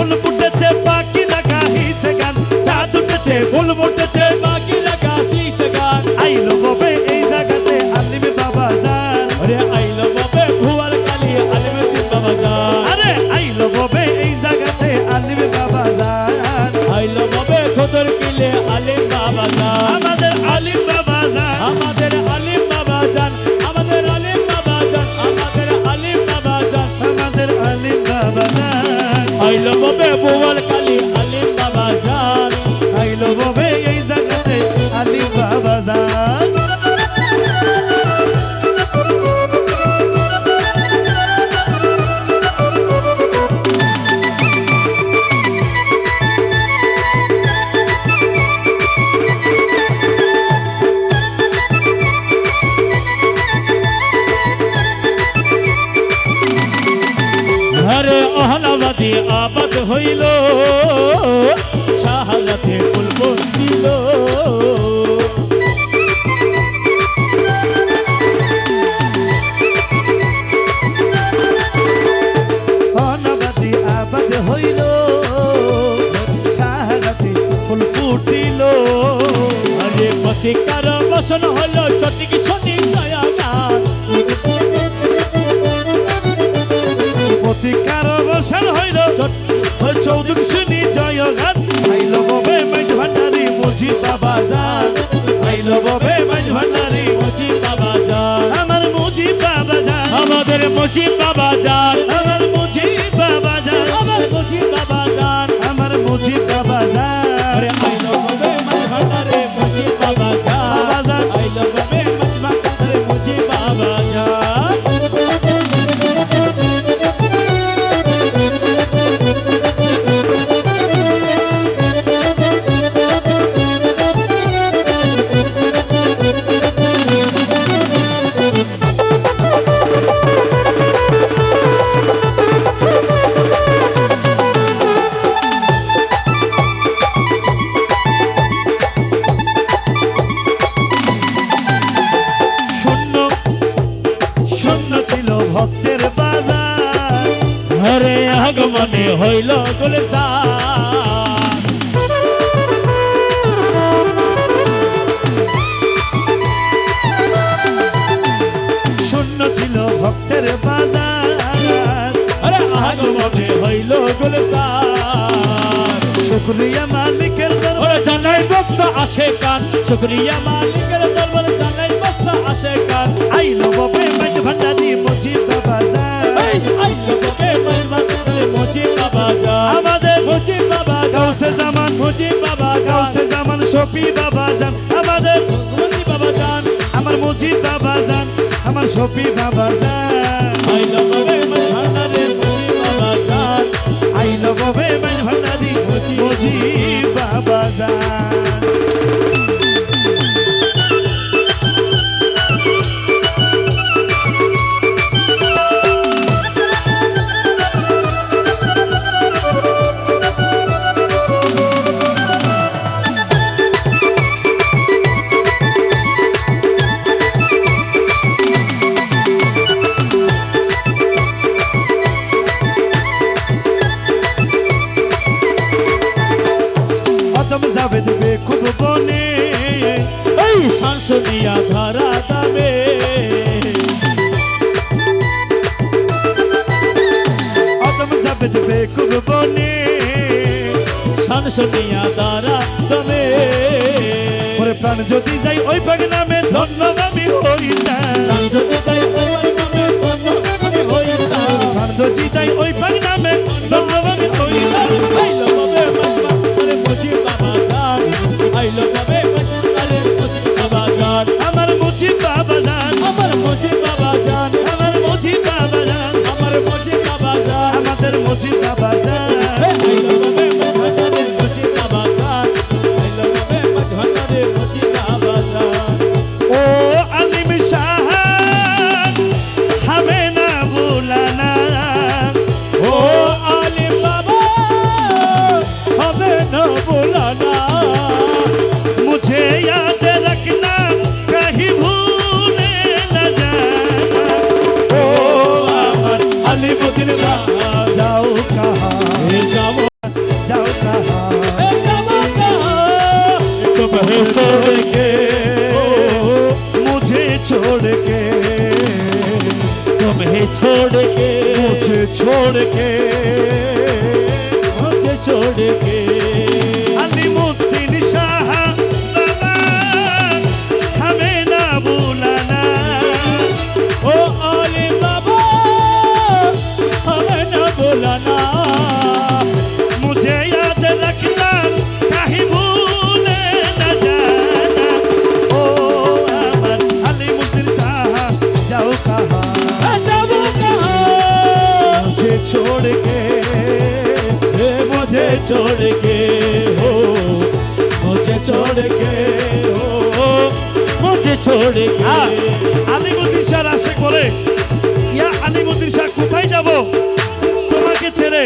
ফুল ফুটেছে পাখি লাগাইছে গান। চাঁদ উঠেছে ফুল ফুটেছে বাকি লাগা দিতে গান। আইলো ববে এই জায়গাতে আলিমে বাবা যান। ওরে আইলো বাবে ভুয়ার কালি আলমে বাবা গান আরে আইলো ববে এই জায়গাতে আলিমে বাবা যান। আইলো বাবে খোদর কিলে আলিম বাবা গান আমাদের আলিম বাবা আইলো অহনাবাদী আবাদ হইল শাহাদাতে ফুল বন্দিল হইল সাহারাতে ফুল ফুটিল। আরে প্রতিকার বসন হইল চটিক সঠিক প্রতিকার অবসান হইল চৌধুরী শুনি জয় গান আইল ববে মাঝ ভান্ডারি মুজি বাবা যান আইল ববে মাঝ ভান্ডারি মুজি বাবা জান। আমার মুজি বাবা যান আমাদের মুজি বাবা জান। ভক্তের বাজার। হরে আগমনে হইল গুলজার শূন্য ছিল ভক্তের বাজার। হরে আগমনে হইল গুলজার শুক্রিয়া মালিকের দরবার। জানাই ভক্ত আসে কান। শুক্রিয়া মালিকের আমাদের মুজি বাবা জান গাউসে জামান মুজি বাবা জান গাউসে জামান শফি বাবা যান। আমাদের মুজি বাবা জান আমার মুজি বাবা যান। আমার শফি বাবা যান। শামসুনিয়া ধরা দামে। অদম যাবে যাবে খুব বনে। দাবে ওরে প্রাণ যদি যাই ওই পাগ নামে ধন্য जाओ कहा? जाओ कहाँ मुझे छोड़ के तुम्हें छोड़ के, मुझे छोड़ के। मुझे छोड़ के। छोड़ के ए, मुझे छोड़ के हो मुझे छोड़ के हो मुझे छोड़ के আলিমুদ্দিন শাহ আসে করে ইয়া আলিমুদ্দিন শাহ কোথায় যাব? তোমাকে ছেড়ে